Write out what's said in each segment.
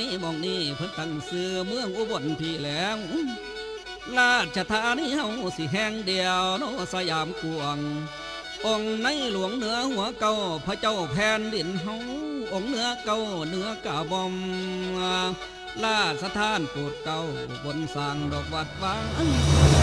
นีมองนี้เพิ่นตั้งซื้อเมืองอุบลพี่แหลงราชธานีเฮาสิแห่งเดียวโนสยามกวง องค์ในหลวงเหนือหัวเก่าพระเจ้าแผ่นดินเฮาองค์เหนือเก่าเหนือกะบอมลาสถานโปรดเก่าบนสร้างดอกวัดวาง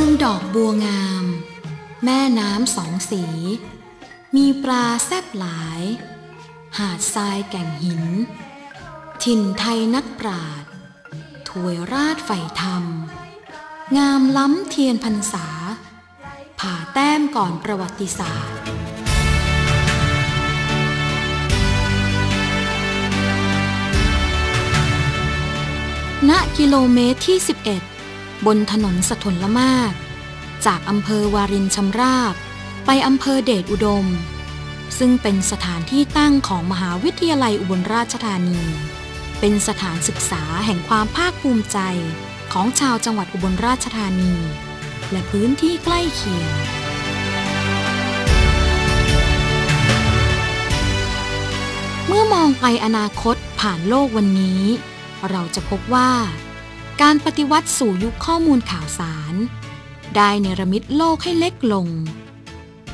มืองดอกบัวงาม แม่น้ำสองสี มีปลาแซบหลาย หาดทรายแก่งหิน ถิ่นไทยนักปราดถวยราชใฝ่ธรรม งามล้ำเทียนพรรษา ผ่าแต้มก่อนประวัติศาสตร์ณกิโลเมตรที่ 11 บนถนนสถนละมาก จากอำเภอวารินชำราบ ไปอำเภอเดชอุดม ซึ่งเป็นสถานที่ตั้งของมหาวิทยาลัยอุบลราชธานี เป็นสถานศึกษาแห่งความภาคภูมิใจของชาวจังหวัดอุบลราชธานี และพื้นที่ใกล้เคียงเมื่อมองไปอนาคตผ่านโลกวันนี้ เราจะพบว่า การปฏิวัติสู่ยุคข้อมูลข่าวสาร ได้เนรมิตโลกให้เล็กลง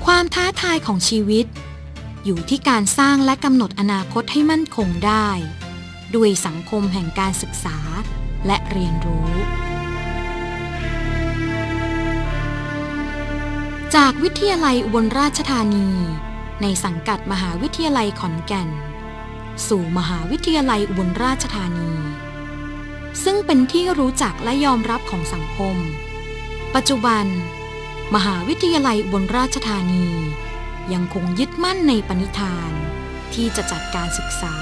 ความท้าทายของชีวิต อยู่ที่การสร้างและกำหนดอนาคตให้มั่นคงได้ ด้วยสังคมแห่งการศึกษาและเรียนรู้ จากวิทยาลัยอุบลราชธานี ในสังกัดมหาวิทยาลัยขอนแก่น สู่มหาวิทยาลัยอุบลราชธานี ซึ่งเป็นที่รู้จักและยอมรับของสังคม ปัจจุบัน มหาวิทยาลัยบลราชธานี ยังคงยึดมั่นในปณิธาน ที่จะจัดการศึกษา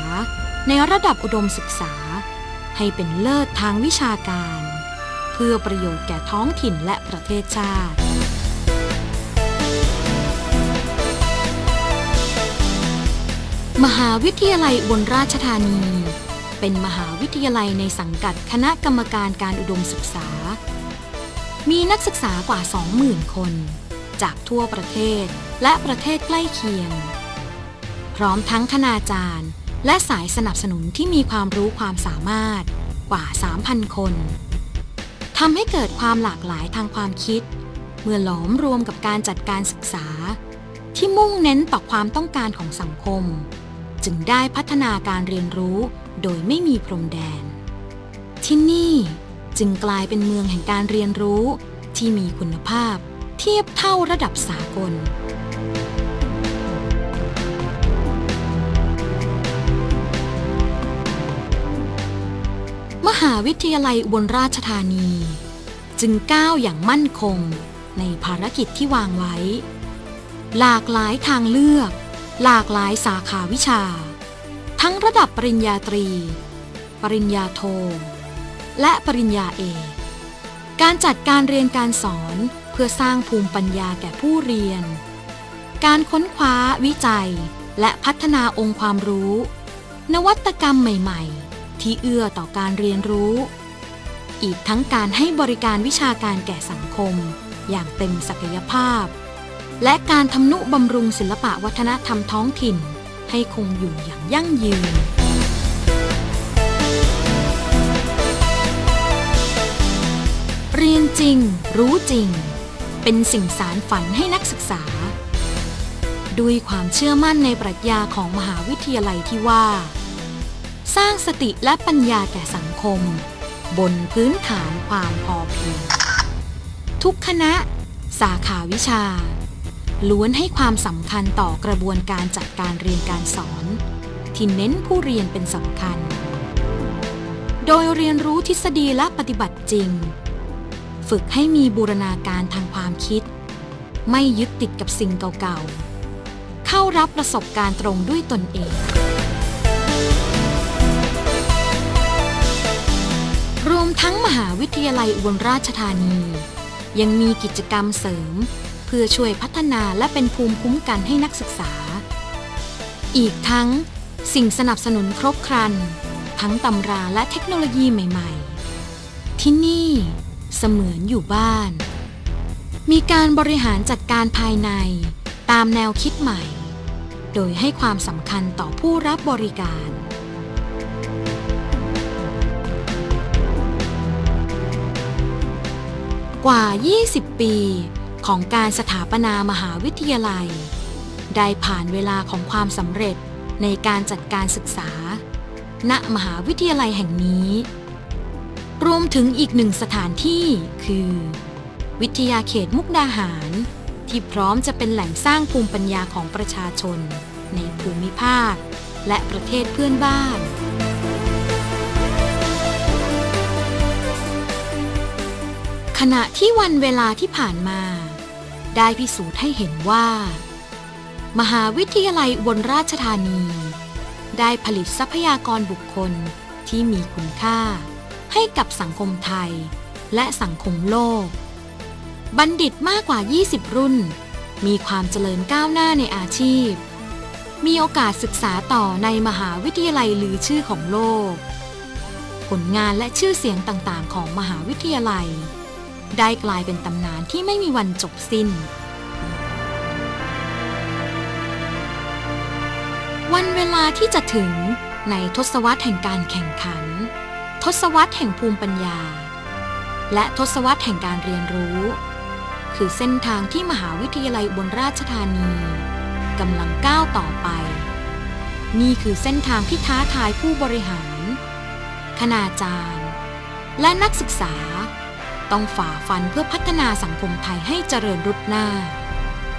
ในระดับอุดมศึกษา ให้เป็นเลิศทางวิชาการ เพื่อประโยชน์แก่ท้องถิ่นและประเทศชาติมหาวิทยาลัยบลราชธานี เป็นมหาวิทยาลัยในสังกัดคณะกรรมการการอุดมศึกษา มีนักศึกษากว่า 20,000 คน จากทั่วประเทศและประเทศใกล้เคียง พร้อมทั้งคณาจารย์ และสายสนับสนุนที่มีความรู้ความสามารถกว่า 3,000 คนทำให้เกิดความหลากหลายทางความคิด เมื่อหลอมรวมกับการจัดการศึกษา ที่มุ่งเน้นต่อความต้องการของสังคม จึงได้พัฒนาการเรียนรู้ โดยไม่มีพรมแดน ที่นี่จึงกลายเป็นเมืองแห่งการเรียนรู้ที่มีคุณภาพเทียบเท่าระดับสากล มหาวิทยาลัยอุบลราชธานี จึงก้าวอย่างมั่นคงในภารกิจที่วางไว้ หลากหลายทางเลือก หลากหลายสาขาวิชา ทั้งระดับปริญญาตรี ปริญญาโท และปริญญาเอกการจัดการเรียนการสอนเพื่อสร้างภูมิปัญญาแก่ผู้เรียน การค้นคว้าวิจัย และพัฒนาองค์ความรู้ นวัตกรรมใหม่ ๆ ที่เอื้อต่อการเรียนรู้ อีกทั้งการให้บริการวิชาการแก่สังคม อย่างเต็มศักยภาพ และการทำนุบำรุงศิลปะวัฒนธรรมท้องถิ่น ให้คงอยู่อย่างยั่งยืนเรียนจริง รู้จริง เป็นสิ่งสารฝันให้นักศึกษา ด้วยความเชื่อมั่นในปรัชญาของมหาวิทยาลัยที่ว่า สร้างสติและปัญญาแก่สังคม บนพื้นฐานความพอเพียงทุกคณะ สาขาวิชา ล้วนให้ความสำคัญต่อกระบวนการจัดการเรียนการสอน ที่เน้นผู้เรียนเป็นสำคัญ โดยเรียนรู้ทฤษฎีและปฏิบัติจริง ฝึกให้มีบูรณาการทางความคิด ไม่ยึดติดกับสิ่งเก่าๆ เข้ารับประสบการณ์ตรงด้วยตนเอง รวมทั้งมหาวิทยาลัยอุบลราชธานี ยังมีกิจกรรมเสริม พื่อช่วยพัฒนาและเป็นภูมิคุ้มกันให้นักศึกษา อีกทั้ง สิ่งสนับสนุนครบครัน ทั้งตำราและเทคโนโลยีใหม่ ๆ ที่นี่เสมือนอยู่บ้าน มีการบริหารจัดการภายในตามแนวคิดใหม่ โดยให้ความสำคัญต่อผู้รับบริการกว่า 20 ปี ของการสถาปนามหาวิทยาลัย ได้ผ่านเวลาของความสำเร็จในการจัดการศึกษา ณมหาวิทยาลัยแห่งนี้ รวมถึงอีกหนึ่งสถานที่คือ วิทยาเขตมุกดาหาร ที่พร้อมจะเป็นแหล่งสร้างภูมิปัญญาของประชาชน ในภูมิภาค และประเทศเพื่อนบ้านขณะที่วันเวลาที่ผ่านมา ได้พิสูจน์ให้เห็นว่า มหาวิทยาลัยอุบลราชธานี ได้ผลิตทรัพยากรบุคคลที่มีคุณค่า ให้กับสังคมไทย และสังคมโลก บัณฑิตมากกว่า 20 รุ่น มีความเจริญก้าวหน้าในอาชีพ มีโอกาสศึกษาต่อในมหาวิทยาลัยลือชื่อของโลก ผลงานและชื่อเสียงต่างๆ ของมหาวิทยาลัย ได้กลายเป็นตำนานที่ไม่มีวันจบสิ้น วันเวลาที่จะถึงในทศวรรษแห่งการแข่งขัน ทศวรรษแห่งภูมิปัญญา และทศวรรษแห่งการเรียนรู้ คือเส้นทางที่มหาวิทยาลัยบนราชธานีกำลังก้าวต่อไป นี่คือเส้นทางที่ท้าทายผู้บริหาร คณาจารย์ และนักศึกษา ต้องฝ่าฟันเพื่อพัฒนาสังคมไทยให้เจริญรุดหน้า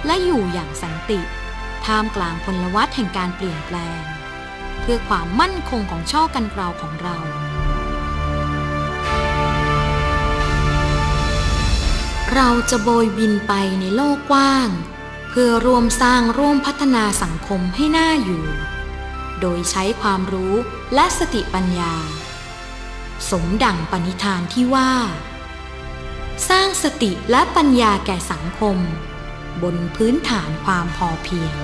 และอยู่อย่างสันติท่ามกลางพลวัตแห่งการเปลี่ยนแปลง เพื่อความมั่นคงของช่อกันเกลาของเราเราจะโบยบินไปในโลกกว้าง เพื่อร่วมสร้างร่วมพัฒนาสังคมให้น่าอยู่ โดยใช้ความรู้และสติปัญญา สมดั่งปณิธานที่ว่า สร้างสติและปัญญาแก่สังคม บนพื้นฐานความพอเพียง